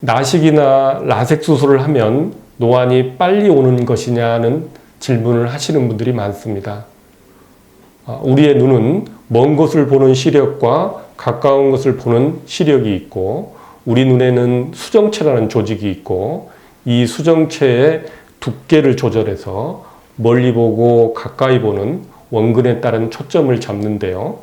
나식이나 라섹 수술을 하면 노안이 빨리 오는 것이냐는 질문을 하시는 분들이 많습니다. 아, 우리의 눈은 먼 곳을 보는 시력과 가까운 것을 보는 시력이 있고 우리 눈에는 수정체라는 조직이 있고 이 수정체의 두께를 조절해서 멀리 보고 가까이 보는 원근에 따른 초점을 잡는데요.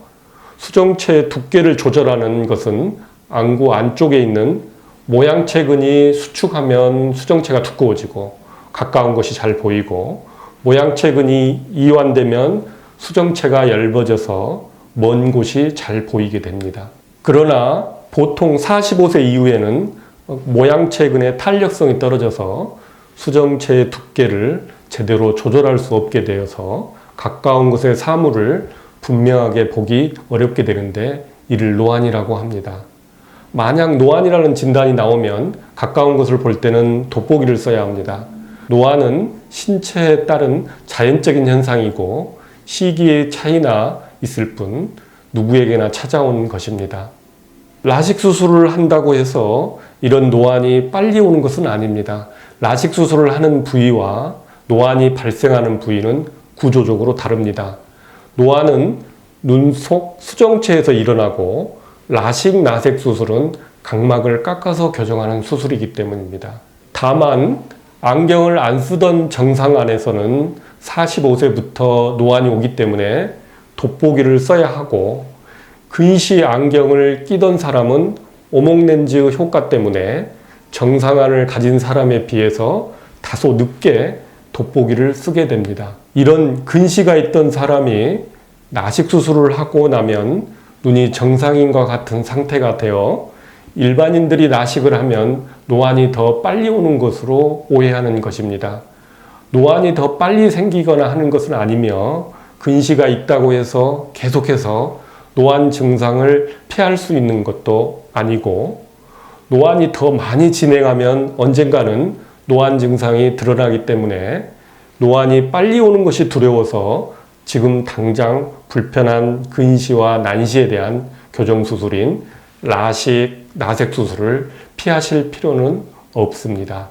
수정체의 두께를 조절하는 것은 안구 안쪽에 있는 모양체근이 수축하면 수정체가 두꺼워지고 가까운 것이 잘 보이고 모양체근이 이완되면 수정체가 얇아져서 먼 곳이 잘 보이게 됩니다. 그러나 보통 45세 이후에는 모양체근의 탄력성이 떨어져서 수정체의 두께를 제대로 조절할 수 없게 되어서 가까운 곳의 사물을 분명하게 보기 어렵게 되는데 이를 노안이라고 합니다. 만약 노안이라는 진단이 나오면 가까운 것을 볼 때는 돋보기를 써야 합니다. 노안은 신체에 따른 자연적인 현상이고 시기의 차이나 있을 뿐 누구에게나 찾아온 것입니다. 라식 수술을 한다고 해서 이런 노안이 빨리 오는 것은 아닙니다. 라식 수술을 하는 부위와 노안이 발생하는 부위는 구조적으로 다릅니다. 노안은 눈 속 수정체에서 일어나고 라식 나색 수술은 각막을 깎아서 교정하는 수술이기 때문입니다. 다만 안경을 안 쓰던 정상 안에서는 45세부터 노안이 오기 때문에 돋보기를 써야 하고 근시 안경을 끼던 사람은 오목렌즈 효과 때문에 정상안을 가진 사람에 비해서 다소 늦게 돋보기를 쓰게 됩니다. 이런 근시가 있던 사람이 나식 수술을 하고 나면 눈이 정상인과 같은 상태가 되어 일반인들이 나식을 하면 노안이 더 빨리 오는 것으로 오해하는 것입니다. 노안이 더 빨리 생기거나 하는 것은 아니며 근시가 있다고 해서 계속해서 노안 증상을 피할 수 있는 것도 아니고 노안이 더 많이 진행하면 언젠가는 노안 증상이 드러나기 때문에 노안이 빨리 오는 것이 두려워서 지금 당장 불편한 근시와 난시에 대한 교정 수술인 라식, 나색 수술을 피하실 필요는 없습니다.